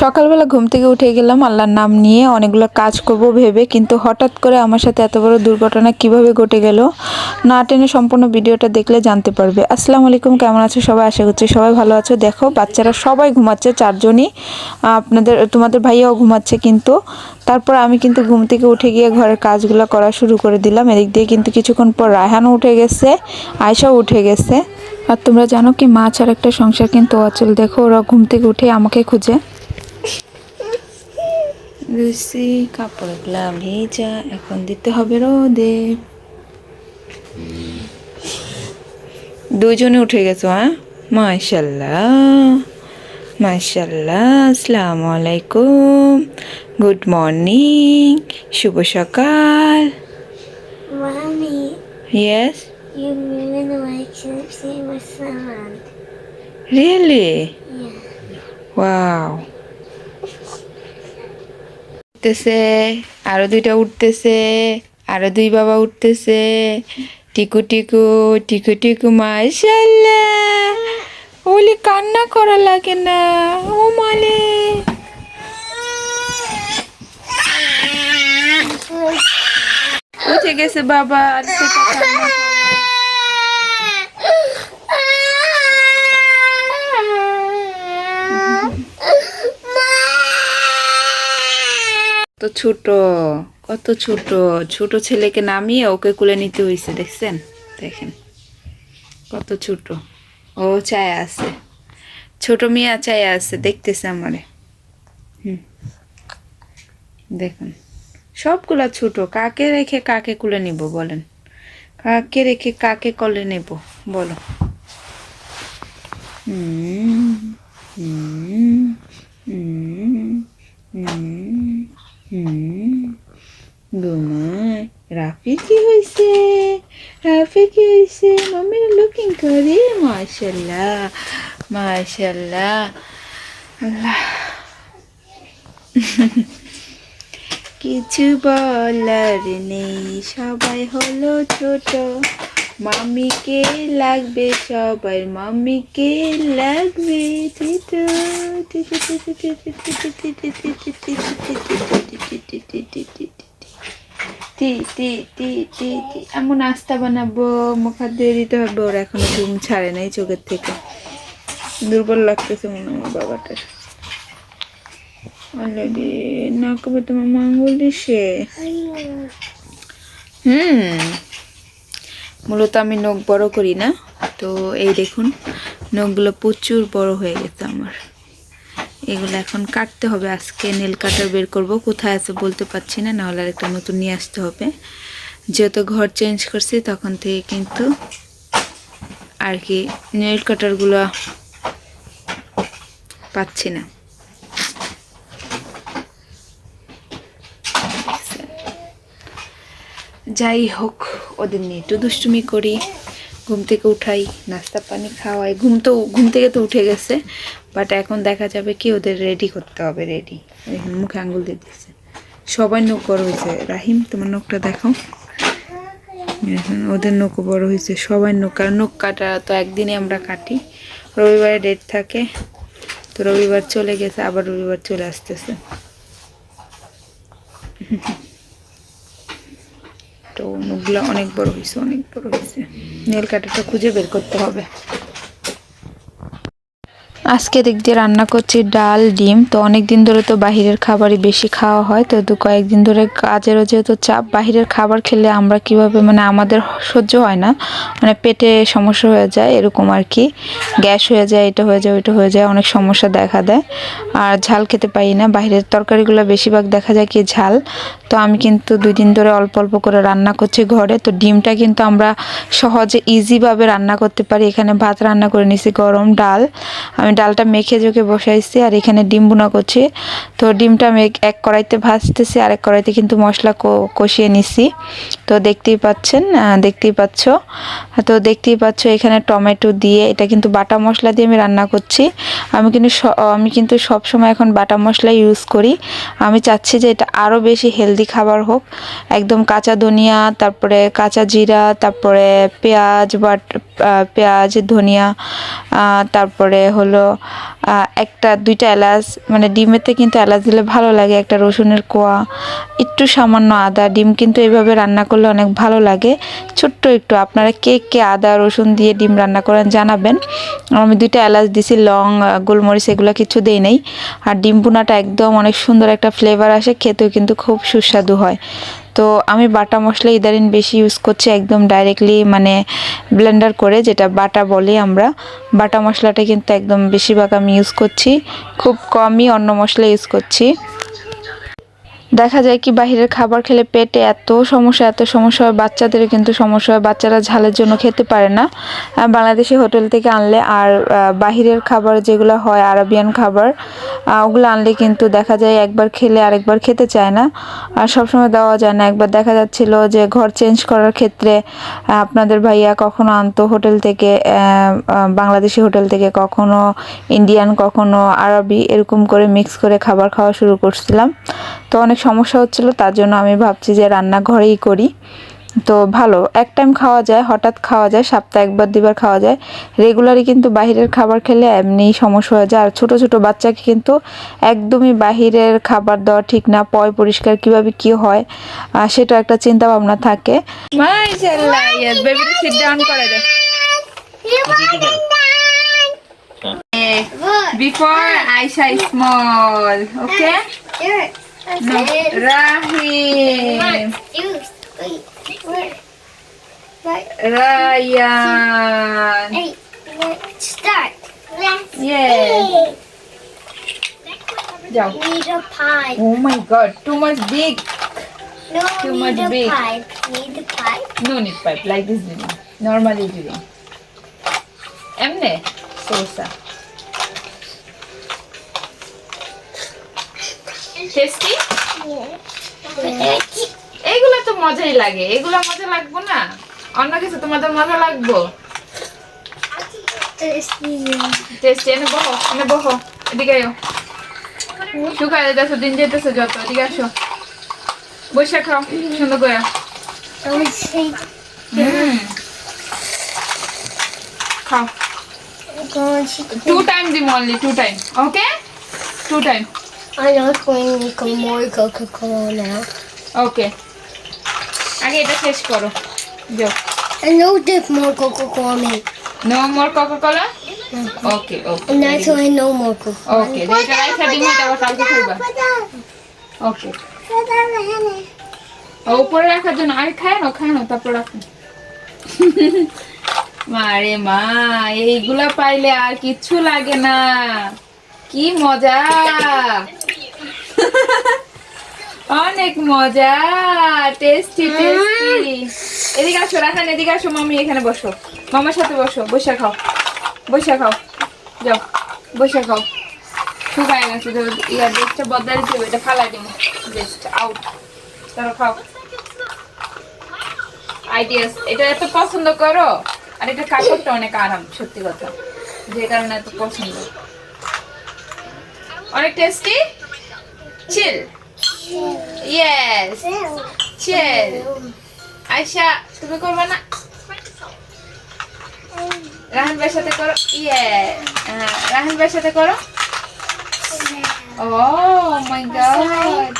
সকালবেলা ঘুম থেকে উঠে গেলাম, আল্লাহর নাম নিয়ে অনেকগুলো কাজ করব ভেবে, কিন্তু হঠাৎ করে আমার সাথে এত বড় দুর্ঘটনা কীভাবে ঘটে গেল, না টেনে সম্পূর্ণ ভিডিওটা দেখলে জানতে পারবে। আসসালামু আলাইকুম, কেমন আছো সবাই? আশা করছি সবাই ভালো আছো। দেখো, বাচ্চারা সবাই ঘুমাচ্ছে, চারজনই, আপনাদের, তোমাদের ভাইয়াও ঘুমাচ্ছে কিন্তু। তারপর আমি কিন্তু ঘুম থেকে উঠে গিয়ে ঘরের কাজগুলো করা শুরু করে দিলাম। এদিক দিয়ে কিন্তু কিছুক্ষণ পর রায়হানও উঠে গেছে আয়সাও উঠে গেছে। আর তোমরা জানো কি মাছ আর একটা সংসার কিন্তু অচল। দেখো, ওরা ঘুম থেকে উঠে আমাকে খুঁজে। লুসি কাপড়গুলা ভেজা এখন দিতে হবে রোদে। দুজনে উঠে গেছো হ্যাঁ? মাশাল্লাহ মাশাল্লাহ আসসালামু আলাইকুম গুড মর্নিং শুভ সকাল। ইয়েস? Really Yeah. ওয়াও উঠতেছে, আরও দুইটা উঠতেছে, আরও দুই বাবা উঠতেছে। টিকু টিকু টিকু টিকু ওলি কান্না করা লাগে না, ও মালে উঠে গেছে বাবা, আর সেটা কান্না কত ছোট কত ছোট। ছোট ছেলেকে নামিয়ে ওকে কুলে নিতে হয়েছে দেখছেন? দেখেন, কত ছোট। ও চায় আছে। ছোট মিয়া চায় আছে, দেখতেছে আমারে। হুম, দেখুন। সবগুলা ছোট, কাকে রেখে কাকে কুলে নিব বলেন? কাকে রেখে কাকে কলে নেব, বলো। হুম হুম হুম হুম। হুম। ঘুমায় রাফির কি হয়েছে রাফির কি হয়েছে মাম্মির লুকিং করে মাশাল্লাহ মাশাল্লাহ আল্লাহ। কিছু বলার নেই, সবাই হলো ছোট। মাম্মিকে লাগবে সবাই মাম্মিকে লাগবে। এমন নাস্তা বানাবো মুখাদ্দে দিতে হবে ওরা এখনও ঘুম ছাড়ে নাই চোখের থেকে। দুর্বল লাগতেছে মনে আমার বাবাটার। অলরেডি না কবে তোমার মাঙ্গল দিছে হুম। মূলত আমি নখ বড় করি না, তো এই দেখুন, নখগুলো প্রচুর বড় হয়ে গেছে আমার। এগুলো এখন কাটতে হবে, আজকে নেল কাটার বের করব। কোথায় আছে বলতে পারছি না, নাহলে আর একটা নতুন নিয়ে আসতে হবে। যেহেতু ঘর চেঞ্জ করছি, তখন থেকে কিন্তু আর কি নেল কাটারগুলো পাচ্ছি না। যাই হোক। ওদের নিয়ে একটু দুষ্টুমি করি, ঘুম থেকে উঠাই, নাস্তা পানি খাওয়াই। ঘুম তো, ঘুম থেকে তো উঠে গেছে বাট এখন দেখা যাবে কি ওদের রেডি করতে হবে রেডি এখন মুখে আঙুল দিয়ে দিচ্ছে সবাই নখ বড় হয়েছে। রাহিম, তোমার নখটা দেখো এখন ওদের নখ বড় হয়েছে, সবাই নখ আর নখ কাটা তো একদিনে আমরা কাটি। রবিবারে ডেট থাকে, তো রবিবার চলে গেছে, আবার রবিবার চলে আসতেছে। তো মুখগুলো অনেক বড় হয়েছে অনেক বড় হয়েছে নেল কাটাটা খুঁজে বের করতে হবে। আজকে দিক দিয়ে রান্না করছি ডাল, ডিম। তো অনেক দিন ধরে তো বাহিরের খাবারই বেশি খাওয়া হয়, তো দু কয়েকদিন ধরে কাজেরও যেহেতু চাপ, বাহিরের খাবার খেলে আমরা কীভাবে মানে আমাদের সহ্য হয় না মানে পেটে সমস্যা হয়ে যায় এরকম আর কি। গ্যাস হয়ে যায়, এটা হয়ে যায়, ওইটা হয়ে যায়, অনেক সমস্যা দেখা দেয়। আর ঝাল খেতে পারি না বাইরের তরকারিগুলো বেশিরভাগ দেখা যায় কি ঝাল। তো আমি কিন্তু দুই দিন ধরে অল্প অল্প করে রান্না করছি ঘরে, তো ডিমটা কিন্তু আমরা সহজে ইজিভাবে রান্না করতে পারি। এখানে ভাত রান্না করে নিছি গরম ডাল। আমি ডালটা মেখে জোকে বসাইছি আর এখানে ডিম বুনা করছি। তো ডিমটা আমি এক- কড়াইতে ভাজতেছি আর এক কড়াইতে কিন্তু মশলা কষিয়ে নিছি। তো দেখতেই পাচ্ছেন দেখতেই পাচ্ছ। তো দেখতেই পাচ্ছ এখানে টমেটো দিয়ে এটা কিন্তু বাটা মশলা দিয়ে আমি রান্না করছি। আমি কিন্তু আমি কিন্তু সব সময় এখন বাটা মশলা ইউজ করি। আমি চাচ্ছি যে এটা আরও বেশি হেলদি খাবার হোক। একদম কাঁচা ধনিয়া, তারপরে কাঁচা জিরা, তারপরে পেঁয়াজ, বাট পেঁয়াজ, ধনিয়া তারপরে হলো 嗯。একটা, দুইটা এলাচ মানে ডিমেতে কিন্তু এলাচ দিলে ভালো লাগে, একটা রসুনের কোয়া, একটু সামান্য আদা, ডিম কিন্তু এইভাবে রান্না করলে অনেক ভালো লাগে। ছোট্ট একটু, আপনারা কে কে আদা, রসুন দিয়ে ডিম রান্না করেন জানাবেন। আমি দুইটা এলাচ দিছি, লং গোলমরিচ, এগুলো কিছু দেই নাই। আর ডিম ভুনাটা একদম অনেক সুন্দর একটা ফ্লেভার আসে, খেতেও কিন্তু খুব সুস্বাদু হয়। তো আমি বাটা মশলা ইদারিন বেশি ইউজ করছি, একদম ডাইরেক্টলি মানে ব্লেন্ডার করে, যেটা বাটা বলি আমরা। বাটা মশলাটা কিন্তু একদম বেশিরভাগ আমি ইউজ করছি। খুব কমই অন্য মশলা ইউজ করছি। দেখা যায় কি বাহিরের খাবার খেলে পেটে এত সমস্যা এত সমস্যা হয় বাচ্চাদের কিন্তু সমস্যা হয়। বাচ্চারা ঝালের জন্য খেতে পারে না। বাংলাদেশি হোটেল থেকে আনলে আর বাহিরের খাবার যেগুলো হয়, আরবিয়ান খাবার ওগুলো আনলে কিন্তু দেখা যায় একবার খেলে আরেকবার খেতে চায় না। আর সবসময় দেওয়া যায় না। একবার দেখা যাচ্ছিল যে ঘর চেঞ্জ করার ক্ষেত্রে আপনাদের ভাইয়া কখনো আনতো হোটেল থেকে বাংলাদেশি হোটেল থেকে কখনো ইন্ডিয়ান, কখনো আরবি এরকম করে মিক্স করে খাবার খাওয়া শুরু করছিলাম। তো অনেক সমস্যা হচ্ছিল, তার জন্য আমি ভাবছি যে রান্নাঘরেই করি। তো ভালো এক টাইম খাওয়া যায় হঠাৎ খাওয়া যায় সপ্তাহে একবার দুবার খাওয়া যায়। রেগুলারই কিন্তু বাহিরের খাবার খেলে এমনি সমস্যা হয়ে যায়। আর ছোট ছোট বাচ্চাকে কিন্তু একদমই বাহিরের খাবার দেওয়া ঠিক না পয় পরিষ্কার কীভাবে কি হয় সেটা একটা চিন্তা ভাবনা থাকে. No. Use. Wait. Where? Right. Ryan Hey. Let's start. Let's Yes. eat. যাও Need a pie. Oh my god, too much big. No, Too need much a big. pipe. Need a pipe. No need pipe, like this doing. Normally doing. এমনে Sosa tasty এইগুলো তো মজাই লাগে। এগুলো মজা লাগবো না? অন্য কিছু তোমাদের মজা লাগবো? টেস্টি এনে বহো এনে বহো এদিকে শুকায় যাচ্ছে দিন যেতেছে যত এদিকে আসো। বসে খাও সুন্দর করে। খাও। টু টাইম দিম only two time okay two time I'm not going to make more Coca-Cola now. Okay আগে এটা শেষ করো। know there's more Coca-Cola no more Coca Cola okay okay no more Coca-Cola. Okay এটা রাইখা দিমু এটা আবার কালকে খাইবা ওকে উপরে রাখার জন্য আরে খায় না খায় না তারপর রাখো। মারে মা এইগুলা পাইলে আর কিচ্ছু লাগে না। কি মজা। অনেক মজা। টেস্টি টেস্টি এদিকে আসো রাখান এদিকে আসো মামি এখানে বসো। মামার সাথে বসো বসে খাও। বসে খাও। যাও বসে খাও। শুকায় গেছে তো ইয়ার বদলাই দিতে এটা ফালাই দিব। ডেস্ট আউট তারপর খাও। আইডিয়াস এটা এত পছন্দ করো। আর এটা কাপড়টা অনেক আরাম সত্যি কথা। যে কারণে এত পছন্দ। অনেক tasty chill yes chill Ayesha তুমি করবে না? রাহান ভাইয়ের সাথে করো? ইয়ে রাহান ভাইয়ের সাথে করো? ও মাই গড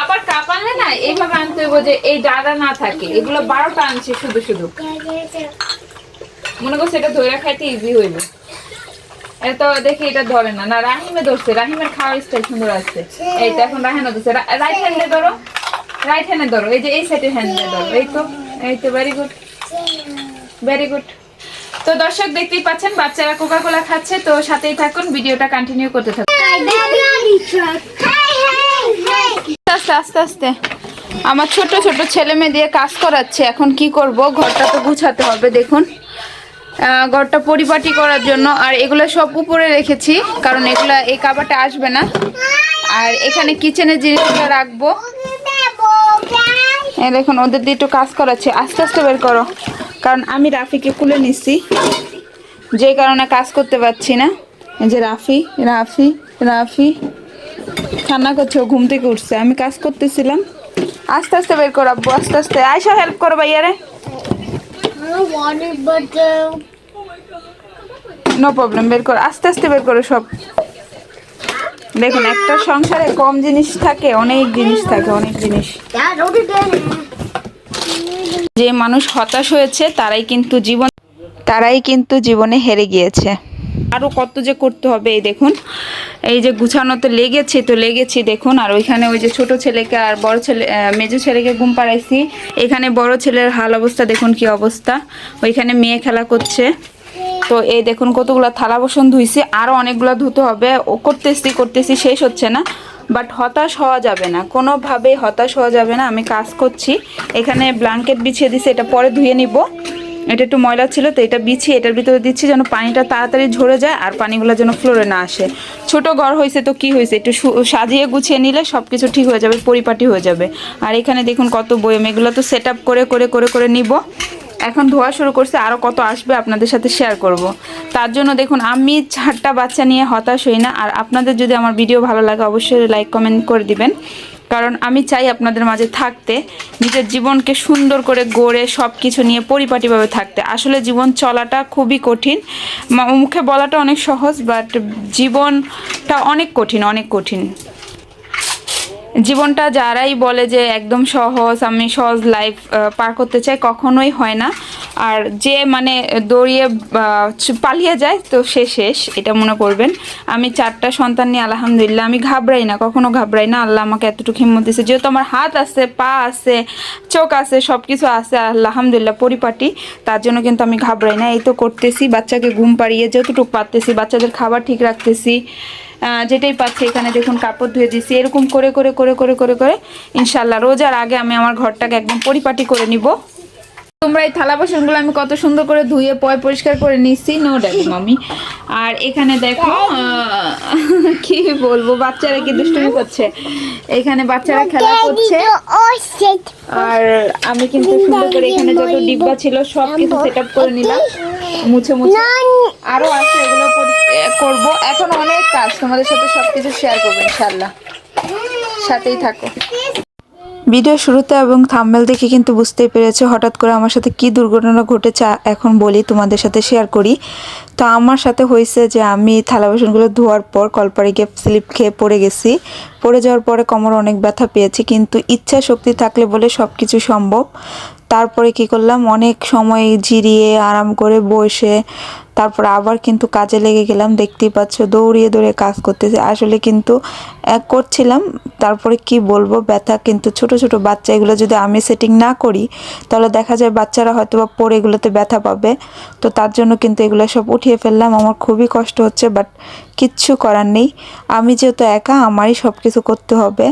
আবার কাপ আনলে না এইভাবে আনতে হইব যে এই ডাটা না থাকে। এগুলো বারোটা আনছে শুধু শুধু। মনে করছে এটা ধরে খাইতে ইজি হইব এটা দেখি এটা ধরে না। না, রাহিমে ধরছে। রাহিমের খাওয়ার স্টাইল সুন্দর আছে। এই তো এখন রাহিমে ধরছে। রাইট হ্যান্ডে ধরো। রাইট হ্যান্ডে ধরো। এই যে এই সাইডের হ্যান্ডে ধরো। এই তো এই তো ভেরি গুড ভেরি গুড তো দর্শক, দেখতেই পাচ্ছেন, বাচ্চারা কোকা কোলা খাচ্ছে। তো সাথেই থাকুন। ভিডিওটা কন্টিনিউ করতে থাকুন। আস্তে আস্তে আস্তে। আমার ছোট ছোট ছেলে মেয়ে দিয়ে কাজ করাচ্ছে। এখন কি করব? ঘরটা তো গুছাতে হবে, দেখুন। ঘরটা পরিপাটি করার জন্য। আর এগুলো সব উপরে রেখেছি, কারণ এগুলো এই কাবারটা আসবে না। আর এখানে কিচেনের জিনিসগুলো রাখব। দেখুন, ওদের দিয়ে একটু কাজ করাচ্ছে। আস্তে আস্তে বের করো। কারণ আমি রাফিকে কুলে নিচ্ছি যে কারণে কাজ করতে পারছি না। এই যে রাফি রাফি রাফি। কান্না করছে, ও ঘুম থেকে উঠছে। আমি কাজ করতেছিলাম। আস্তে আস্তে বের করো, আব্বু, আস্তে আস্তে। আয়সা হেল্প করো ভাইয়ারে। নো প্রবলেম বের করো, আস্তে আস্তে বের করো সব দেখুন, একটা সংসারে কম জিনিস থাকে, অনেক জিনিস থাকে, অনেক জিনিস. যে মানুষ হতাশ হয়েছে, তারাই কিন্তু জীবন তারাই কিন্তু জীবনে হেরে গিয়েছে আরও কত যে করতে হবে, এই দেখুন। এই যে গুছানো তো লেগেছে, তো লেগেছি, দেখুন। আর ওইখানে ওই যে ছোট ছেলেকে আর বড় ছেলে মেজো ছেলেকে ঘুম পাড়াইছি। এখানে বড় ছেলের হাল অবস্থা, দেখুন কি অবস্থা। ওইখানে মেয়ে খেলা করছে। তো এই দেখুন কতগুলো থালা বাসন ধুইছি আরও অনেকগুলো ধুতে হবে। ও করতেছি করতেছি, শেষ হচ্ছে না। বাট হতাশ হওয়া যাবে না। কোনোভাবেই হতাশ হওয়া যাবে না। আমি কাজ করছি। এখানে ব্ল্যাঙ্কেট বিছিয়ে দিছি, এটা পরে ধুয়ে নিব। এটা একটু ময়লা ছিল তো এটা বিছিয়ে এটার ভিতরে দিচ্ছি যেন পানিটা তাড়াতাড়ি ঝরে যায় আর পানিগুলো যেন ফ্লোরে না আসে। ছোট ঘর হয়েছে তো কি হয়েছে? একটু সাজিয়ে গুছিয়ে নিলে সব কিছু ঠিক হয়ে যাবে, পরিপাটি হয়ে যাবে। আর এখানে দেখুন কত বয়ম এগুলো তো সেট আপ করে করে করে করে নিব। এখন ধোয়া শুরু করছে আরও কত আসবে আপনাদের সাথে শেয়ার করব। তার জন্য দেখুন, আমি চারটা বাচ্চা নিয়ে হতাশ হই না। আর আপনাদের যদি আমার ভিডিও ভালো লাগে, অবশ্যই লাইক কমেন্ট করে দিবেন। কারণ আমি চাই আপনাদের মাঝে থাকতে, নিজের জীবনকে সুন্দর করে গড়ে সব কিছু নিয়ে পরিপাটিভাবে থাকতে। আসলে জীবন চলাটা খুবই কঠিন। মুখে বলাটা অনেক সহজ বাট জীবনটা অনেক কঠিন অনেক কঠিন। জীবনটা যারাই বলে যে একদম সহজ, আমি সহজ লাইফ পার করতে চাই, কখনোই হয় না। আর যে মানে দৌড়িয়ে পালিয়ে যায়, তো সে শেষ, এটা মনে করবেন। আমি চারটা সন্তান নিয়ে, আলহামদুলিল্লাহ, আমি ঘাবড়াই না, কখনো ঘাবড়াই না। আল্লাহ আমাকে এতটুকু হিম্মত দিয়েছে। যেহেতু আমার হাত আছে, পা আছে, চোখ আছে সব কিছু আছে, আলহামদুলিল্লাহ, পরিপাটি, তার জন্য কিন্তু আমি ঘাবড়াই না। এই তো করতেছি, বাচ্চাকে ঘুম পাড়িয়ে, যতটুকু পারতেছি, বাচ্চাদের খাবার ঠিক রাখতেছি। যেটাই পাচ্ছি এখানে দেখুন কাপড় ধুয়ে দিচ্ছি এরকম করে করে করে করে করে করে ইনশাল্লাহ রোজার আগে আমি আমার ঘরটাকে একদম পরিপাটি করে নিব। তোমরা এই থালা বাসনগুলো আমি কত সুন্দর করে ধুয়ে, পয় পরিষ্কার করে নিচ্ছি নো ডাকি মামি। আর এখানে দেখো কি বলব, বাচ্চারা কি দুষ্টুমি করছে? এখানে বাচ্চারা খেলা করছে। আর আমি কিন্তু সুন্দর করে এখানে যত ডিব্বা ছিল সব কিছু সেট করে নিলাম। মুছে মুছে। আরও আছে এগুলো করব। এখন অনেক কাজ তোমাদের সাথে সবকিছু শেয়ার করব ইনশাল্লাহ সাথেই থাকো। ভিডিও শুরুতে এবং থাম্বেল দেখে কিন্তু বুঝতেই পেরেছ হঠাৎ করে আমার সাথে কি দুর্ঘটনা ঘটেছে এখন বলি তোমাদের সাথে শেয়ার করি। তো আমার সাথে হয়েছে যে আমি থালা বাসনগুলো ধোয়ার পর কলপারে গিয়ে স্লিপ খেয়ে পড়ে গেছি। পড়ে যাওয়ার পরে কোমর অনেক ব্যথা পেয়েছি কিন্তু ইচ্ছা শক্তি থাকলে বলে সব কিছু সম্ভব। তারপরে কি করলাম? অনেক সময় জিরিয়ে আরাম করে বসে তারপর আবার কিন্তু কাজে লেগে গেলাম, দেখতেই পাচ্ছ দৌড়িয়ে দৌড়িয়ে কাজ করতেছে। আসলে কিন্তু এক করছিলাম, তারপরে কি বলব, ব্যথা কিন্তু ছোট ছোট বাচ্চা, এগুলো যদি আমি সেটিং না করি, তাহলে দেখা যায় বাচ্চারা হয়তো বা পরে এগুলোতে ব্যথা পাবে। তো তার জন্য কিন্তু এগুলো সব উঠিয়ে ফেললাম, আমার খুবই কষ্ট হচ্ছে বাট কিচ্ছু করার নেই। আমি যেহেতু একা, আমারই সব কিছু করতে হবে।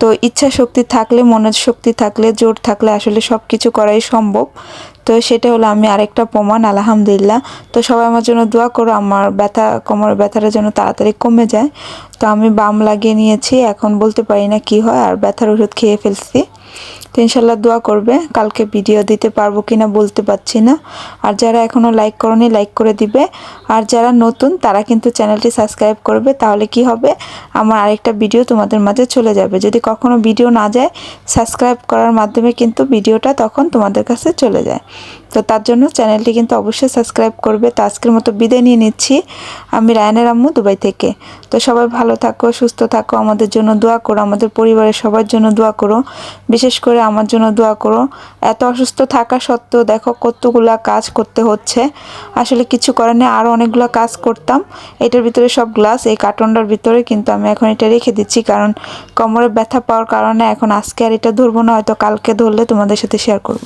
তো ইচ্ছা শক্তি থাকলে, মনের শক্তি থাকলে, জোর থাকলে আসলে সব কিছু করাই সম্ভব। তো সেটা হলো আমি আরেকটা প্রমাণ, আলহামদুলিল্লাহ। তো সবাই আমার জন্য দোয়া করো, আমার ব্যথা কোমর ব্যথাটা যেন তাড়াতাড়ি কমে যায়। তো আমি বাম লাগিয়ে নিয়েছি, এখন বলতে পারি না কি হয়, আর ব্যথার ওষুধ খেয়ে ফেলছি। তো ইনশাল্লাহ দোয়া করবে। কালকে ভিডিও দিতে পারব কি না বলতে পারছি না। আর যারা এখনও লাইক করনি লাইক করে দিবে। আর যারা নতুন, তারা কিন্তু চ্যানেলটি সাবস্ক্রাইব করবে। তাহলে কি হবে? আমার আরেকটা ভিডিও তোমাদের মাঝে চলে যাবে। যদি কখনও ভিডিও না যায় সাবস্ক্রাইব করার মাধ্যমে কিন্তু ভিডিওটা তখন তোমাদের কাছে চলে যায়। তো তার জন্য চ্যানেলটি কিন্তু অবশ্যই সাবস্ক্রাইব করবে। তো আজকের মতো বিদায় নিয়ে নিচ্ছি। আমি রায়নের আম্মু দুবাই থেকে। তো সবাই ভালো থাকো, সুস্থ থাকো, আমাদের জন্য দোয়া করো, আমাদের পরিবারের সবার জন্য দোয়া করো। বিশেষ করে আমার জন্য দোয়া করো। এত অসুস্থ থাকা সত্ত্বেও দেখো কতগুলা কাজ করতে হচ্ছে। আসলে কিছু করার নেই আরও অনেকগুলো কাজ করতাম। এটার ভিতরে সব গ্লাস, এই কার্টনটার ভিতরে কিন্তু আমি এখন এটা রেখে দিচ্ছি। কারণ কোমরে ব্যথা পাওয়ার কারণে এখন আজকে আর এটা ধরবো না, হয়তো কালকে ধরলে তোমাদের সাথে শেয়ার করব।